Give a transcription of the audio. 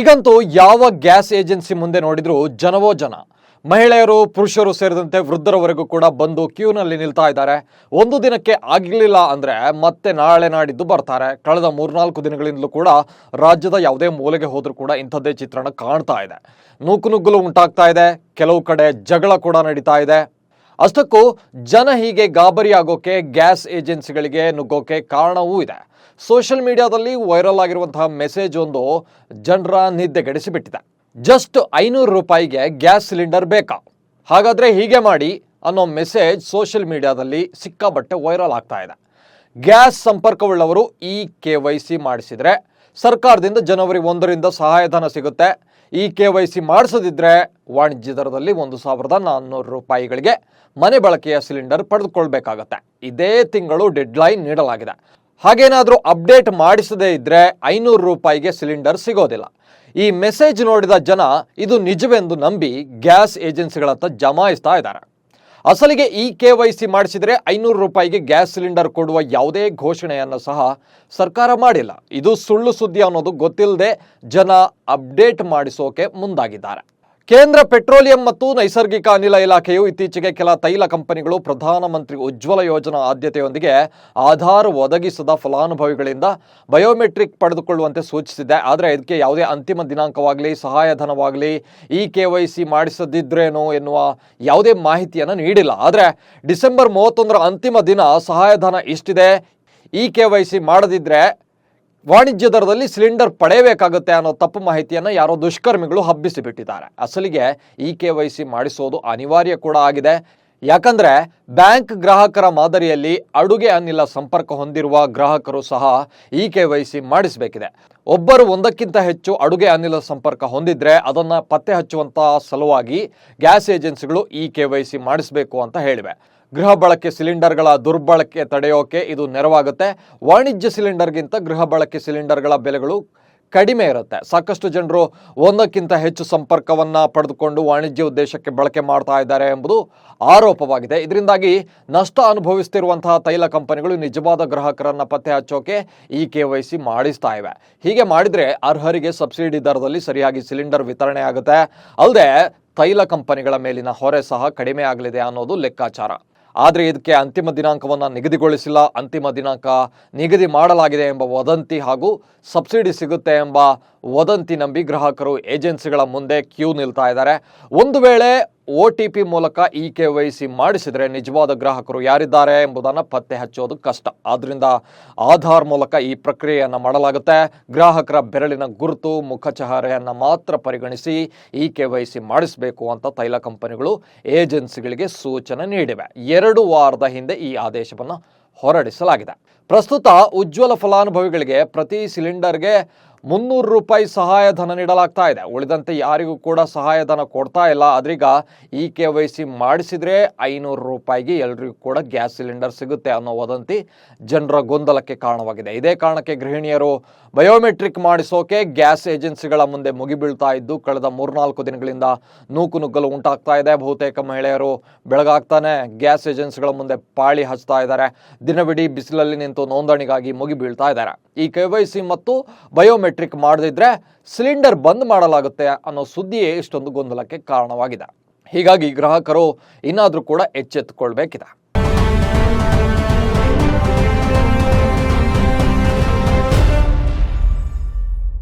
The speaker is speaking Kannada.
ಈಗಂತೂ ಯಾವ ಗ್ಯಾಸ್ ಏಜೆನ್ಸಿ ಮುಂದೆ ನೋಡಿದ್ರು ಜನವೋ ಜನ. ಮಹಿಳೆಯರು, ಪುರುಷರು ಸೇರಿದಂತೆ ವೃದ್ಧರವರೆಗೂ ಕೂಡ ಬಂದು ಕ್ಯೂನಲ್ಲಿ ನಿಲ್ತಾ ಇದ್ದಾರೆ. ಒಂದು ದಿನಕ್ಕೆ ಆಗಿರಲಿಲ್ಲ ಅಂದ್ರೆ ಮತ್ತೆ ನಾಳೆ ನಾಡಿದ್ದು ಬರ್ತಾರೆ. ಕಳೆದ ಮೂರ್ನಾಲ್ಕು ದಿನಗಳಿಂದಲೂ ಕೂಡ ರಾಜ್ಯದ ಯಾವುದೇ ಮೂಲೆಗೆ ಹೋದ್ರೂ ಕೂಡ ಇಂಥದ್ದೇ ಚಿತ್ರಣ ಕಾಣ್ತಾ ಇದೆ. ನೂಕು ನುಗ್ಗಲು ಉಂಟಾಗ್ತಾ ಇದೆ. ಕೆಲವು ಕಡೆ ಜಗಳ ಕೂಡ ನಡೀತಾ ಇದೆ. ಅಷ್ಟಕ್ಕೂ ಜನ ಹೀಗೆ ಗಾಬರಿ ಆಗೋಕೆ ಗ್ಯಾಸ್ ಏಜೆನ್ಸಿಗಳಿಗೆ ನುಗ್ಗೋಕೆ ಕಾರಣವೂ ಇದೆ. ಸೋಷಿಯಲ್ ಮೀಡಿಯಾದಲ್ಲಿ ವೈರಲ್ ಆಗಿರುವಂತಹ ಮೆಸೇಜ್ ಒಂದು ಜನರ ನಿದ್ದೆಗೆಡಿಸಿಬಿಟ್ಟಿದೆ. ಜಸ್ಟ್ ಐನೂರು ರೂಪಾಯಿಗೆ ಗ್ಯಾಸ್ ಸಿಲಿಂಡರ್ ಬೇಕಾ? ಹಾಗಾದ್ರೆ ಹೀಗೆ ಮಾಡಿ ಅನ್ನೋ ಮೆಸೇಜ್ ಸೋಷಿಯಲ್ ಮೀಡಿಯಾದಲ್ಲಿ ಸಿಕ್ಕಾಬಟ್ಟೆ ವೈರಲ್ ಆಗ್ತಾ ಇದೆ. ಗ್ಯಾಸ್ ಸಂಪರ್ಕವುಳ್ಳವರು ಇ ಕೆ ವೈ ಸಿ ಮಾಡಿಸಿದರೆ ಸರ್ಕಾರದಿಂದ ಜನವರಿ ಒಂದರಿಂದ ಸಹಾಯಧನ ಸಿಗುತ್ತೆ. ಇ ಕೆ ವೈ ಸಿ ಮಾಡಿಸದಿದ್ರೆ ವಾಣಿಜ್ಯ ದರದಲ್ಲಿ ಒಂದು ಸಾವಿರದ ನಾನ್ನೂರು ರೂಪಾಯಿಗಳಿಗೆ ಮನೆ ಬಳಕೆಯ ಸಿಲಿಂಡರ್ ಪಡೆದುಕೊಳ್ಬೇಕಾಗತ್ತೆ. ಇದೇ ತಿಂಗಳು ಡೆಡ್ಲೈನ್ ನೀಡಲಾಗಿದೆ. ಹಾಗೇನಾದರೂ ಅಪ್ಡೇಟ್ ಮಾಡಿಸದೇ ಇದ್ದರೆ ಐನೂರು ರೂಪಾಯಿಗೆ ಸಿಲಿಂಡರ್ ಸಿಗೋದಿಲ್ಲ. ಈ ಮೆಸೇಜ್ ನೋಡಿದ ಜನ, ಇದು ನಿಜವೆಂದು ನಂಬಿ ಗ್ಯಾಸ್ ಏಜೆನ್ಸಿಗಳತ್ತ ಜಮಾಯಿಸ್ತಾ ಇದ್ದಾರೆ. ಅಸಲಿಗೆ ಈ ಕೆ ವೈ ಸಿ ಮಾಡಿಸಿದರೆ ಐನೂರು ರೂಪಾಯಿಗೆ ಗ್ಯಾಸ್ ಸಿಲಿಂಡರ್ ಕೊಡುವ ಯಾವುದೇ ಘೋಷಣೆಯನ್ನು ಸಹ ಸರ್ಕಾರ ಮಾಡಿಲ್ಲ. ಇದು ಸುಳ್ಳು ಸುದ್ದಿ ಅನ್ನೋದು ಗೊತ್ತಿಲ್ಲದೆ ಜನ ಅಪ್ಡೇಟ್ ಮಾಡಿಸೋಕೆ ಮುಂದಾಗಿದ್ದಾರೆ. ಕೇಂದ್ರ ಪೆಟ್ರೋಲಿಯಂ ಮತ್ತು ನೈಸರ್ಗಿಕ ಅನಿಲ ಇಲಾಖೆಯು ಇತ್ತೀಚೆಗೆ ಕೆಲ ತೈಲ ಕಂಪನಿಗಳು ಪ್ರಧಾನಮಂತ್ರಿ ಉಜ್ವಲ ಯೋಜನಾ ಆದ್ಯತೆಯೊಂದಿಗೆ ಆಧಾರ್ ಒದಗಿಸದ ಫಲಾನುಭವಿಗಳಿಂದ ಬಯೋಮೆಟ್ರಿಕ್ ಪಡೆದುಕೊಳ್ಳುವಂತೆ ಸೂಚಿಸಿದೆ. ಆದರೆ ಇದಕ್ಕೆ ಯಾವುದೇ ಅಂತಿಮ ದಿನಾಂಕವಾಗಲಿ, ಸಹಾಯಧನವಾಗಲಿ ಇ ಕೆ ವೈ ಸಿ ಮಾಡಿಸದಿದ್ರೇನೋ ಎನ್ನುವ ಯಾವುದೇ ಮಾಹಿತಿಯನ್ನು ನೀಡಿಲ್ಲ. ಆದರೆ ಡಿಸೆಂಬರ್ ಮೂವತ್ತೊಂದರ ಅಂತಿಮ ದಿನ ಸಹಾಯಧನ ಇಷ್ಟಿದೆ. ಇ ಕೆ ವೈ ಸಿ ಮಾಡದಿದ್ರೆ ವಾಣಿಜ್ಯ ದರದಲ್ಲಿ ಸಿಲಿಂಡರ್ ಪಡೆಯಬೇಕಾಗುತ್ತೆ ಅನ್ನೋ ತಪ್ಪು ಮಾಹಿತಿಯನ್ನು ಯಾರೋ ದುಷ್ಕರ್ಮಿಗಳು ಹಬ್ಬಿಸಿ ಬಿಟ್ಟಿದ್ದಾರೆ ಅಸಲಿಗೆ ಇ ಕೆ ವೈ ಸಿ ಮಾಡಿಸೋದು ಅನಿವಾರ್ಯ ಕೂಡ ಆಗಿದೆ. ಯಾಕಂದ್ರೆ ಬ್ಯಾಂಕ್ ಗ್ರಾಹಕರ ಮಾದರಿಯಲ್ಲಿ ಅಡುಗೆ ಅನಿಲ ಸಂಪರ್ಕ ಹೊಂದಿರುವ ಗ್ರಾಹಕರು ಸಹ ಇ ಕೆ ವೈ ಸಿ ಮಾಡಿಸಬೇಕಿದೆ. ಒಬ್ಬರು ಒಂದಕ್ಕಿಂತ ಹೆಚ್ಚು ಅಡುಗೆ ಅನಿಲ ಸಂಪರ್ಕ ಹೊಂದಿದ್ರೆ ಅದನ್ನು ಪತ್ತೆ ಹಚ್ಚುವಂತಹ ಸಲುವಾಗಿ ಗ್ಯಾಸ್ ಏಜೆನ್ಸಿಗಳು ಇ ಕೆ ವೈ ಸಿ ಮಾಡಿಸಬೇಕು ಅಂತ ಹೇಳಿವೆ. ಗೃಹ ಬಳಕೆ ಸಿಲಿಂಡರ್ಗಳ ದುರ್ಬಳಕೆ ತಡೆಯೋಕೆ ಇದು ನೆರವಾಗುತ್ತೆ. ವಾಣಿಜ್ಯ ಸಿಲಿಂಡರ್ಗಿಂತ ಗೃಹ ಬಳಕೆ ಸಿಲಿಂಡರ್ಗಳ ಬೆಲೆಗಳು ಕಡಿಮೆ ಇರುತ್ತೆ. ಸಾಕಷ್ಟು ಜನರು ಒಂದಕ್ಕಿಂತ ಹೆಚ್ಚು ಸಂಪರ್ಕವನ್ನು ಪಡೆದುಕೊಂಡು ವಾಣಿಜ್ಯ ಉದ್ದೇಶಕ್ಕೆ ಬಳಕೆ ಮಾಡ್ತಾ ಇದ್ದಾರೆ ಎಂಬುದು ಆರೋಪವಾಗಿದೆ. ಇದರಿಂದಾಗಿ ನಷ್ಟ ಅನುಭವಿಸ್ತಿರುವಂತಹ ತೈಲ ಕಂಪನಿಗಳು ನಿಜವಾದ ಗ್ರಾಹಕರನ್ನು ಪತ್ತೆ ಹಚ್ಚೋಕೆ ಈ ಕೆ ವೈ ಸಿ ಮಾಡಿಸ್ತಾ ಇವೆ. ಹೀಗೆ ಮಾಡಿದರೆ ಅರ್ಹರಿಗೆ ಸಬ್ಸಿಡಿ ದರದಲ್ಲಿ ಸರಿಯಾಗಿ ಸಿಲಿಂಡರ್ ವಿತರಣೆ ಆಗುತ್ತೆ. ಅಲ್ಲದೆ ತೈಲ ಕಂಪನಿಗಳ ಮೇಲಿನ ಹೊರೆ ಸಹ ಕಡಿಮೆ ಆಗಲಿದೆ ಅನ್ನೋದು ಲೆಕ್ಕಾಚಾರ. ಆದರೆ ಇದಕ್ಕೆ ಅಂತಿಮ ದಿನಾಂಕವನ್ನು ನಿಗದಿಗೊಳಿಸಿಲ್ಲ. ಅಂತಿಮ ದಿನಾಂಕ ನಿಗದಿ ಮಾಡಲಾಗಿದೆ ಎಂಬ ವದಂತಿ ಹಾಗೂ ಸಬ್ಸಿಡಿ ಸಿಗುತ್ತೆ ಎಂಬ ವದಂತಿ ನಂಬಿ ಗ್ರಾಹಕರು ಏಜೆನ್ಸಿಗಳ ಮುಂದೆ ಕ್ಯೂ ನಿಲ್ತಾ ಇದ್ದಾರೆ. ಒಂದು ವೇಳೆ ಒ ಟಿ ಪಿ ಮೂಲಕ ಇ ಕೆ ವೈ ಸಿ ಮಾಡಿಸಿದರೆ ನಿಜವಾದ ಗ್ರಾಹಕರು ಯಾರಿದ್ದಾರೆ ಎಂಬುದನ್ನು ಪತ್ತೆ ಹಚ್ಚೋದು ಕಷ್ಟ. ಆದ್ದರಿಂದ ಆಧಾರ್ ಮೂಲಕ ಈ ಪ್ರಕ್ರಿಯೆಯನ್ನು ಮಾಡಲಾಗುತ್ತೆ. ಗ್ರಾಹಕರ ಬೆರಳಿನ ಗುರುತು ಮುಖಚಹರೆಯನ್ನು ಮಾತ್ರ ಪರಿಗಣಿಸಿ ಇ ಕೆ ವೈ ಸಿ ಮಾಡಿಸಬೇಕು ಅಂತ ತೈಲ ಕಂಪನಿಗಳು ಏಜೆನ್ಸಿಗಳಿಗೆ ಸೂಚನೆ ನೀಡಿವೆ. ಎರಡು ವಾರದ ಹಿಂದೆ ಈ ಆದೇಶವನ್ನು ಹೊರಡಿಸಲಾಗಿದೆ. ಪ್ರಸ್ತುತ ಉಜ್ವಲ ಫಲಾನುಭವಿಗಳಿಗೆ ಪ್ರತಿ ಸಿಲಿಂಡರ್ಗೆ ಮುನ್ನೂರು ರೂಪಾಯಿ ಸಹಾಯಧನ ನೀಡಲಾಗ್ತಾ ಇದೆ. ಉಳಿದಂತೆ ಯಾರಿಗೂ ಕೂಡ ಸಹಾಯಧನ ಕೊಡ್ತಾ ಇಲ್ಲ. ಆದ್ರೀಗ ಇ ಕೆ ವೈ ಸಿ ಮಾಡಿಸಿದ್ರೆ ಐನೂರು ರೂಪಾಯಿಗೆ ಎಲ್ರಿಗೂ ಕೂಡ ಗ್ಯಾಸ್ ಸಿಲಿಂಡರ್ ಸಿಗುತ್ತೆ ಅನ್ನೋ ವದಂತಿ ಜನರ ಗೊಂದಲಕ್ಕೆ ಕಾರಣವಾಗಿದೆ. ಇದೇ ಕಾರಣಕ್ಕೆ ಗೃಹಿಣಿಯರು ಬಯೋಮೆಟ್ರಿಕ್ ಮಾಡಿಸೋಕೆ ಗ್ಯಾಸ್ ಏಜೆನ್ಸಿಗಳ ಮುಂದೆ ಮುಗಿಬೀಳ್ತಾ ಇದ್ದು, ಕಳೆದ ಮೂರ್ನಾಲ್ಕು ದಿನಗಳಿಂದ ನೂಕು ನುಗ್ಗಲು ಉಂಟಾಗ್ತಾ ಇದೆ. ಬಹುತೇಕ ಮಹಿಳೆಯರು ಬೆಳಗಾಗ್ತಾನೆ ಗ್ಯಾಸ್ ಏಜೆನ್ಸಿಗಳ ಮುಂದೆ ಪಾಳಿ ಹಚ್ತಾ ಇದ್ದಾರೆ. ದಿನವಿಡೀ ಬಿಸಿಲಲ್ಲಿ ನಿಂತು ನೋಂದಣಿಗಾಗಿ ಮುಗಿಬೀಳ್ತಾ ಇದ್ದಾರೆ. ಈ ಕೆ ವೈ ಸಿ ಮತ್ತು ಬಯೋಮೆಟ್ರಿಕ್ ಮಾಡದಿದ್ರೆ ಸಿಲಿಂಡರ್ ಬಂದ್ ಮಾಡಲಾಗುತ್ತೆ ಅನ್ನೋ ಸುದ್ದಿಯೇ ಇಷ್ಟೊಂದು ಗೊಂದಲಕ್ಕೆ ಕಾರಣವಾಗಿದೆ. ಹೀಗಾಗಿ ಗ್ರಾಹಕರು ಇನ್ನಾದರೂ ಕೂಡ ಎಚ್ಚೆತ್ತುಕೊಳ್ಬೇಕಿದೆ.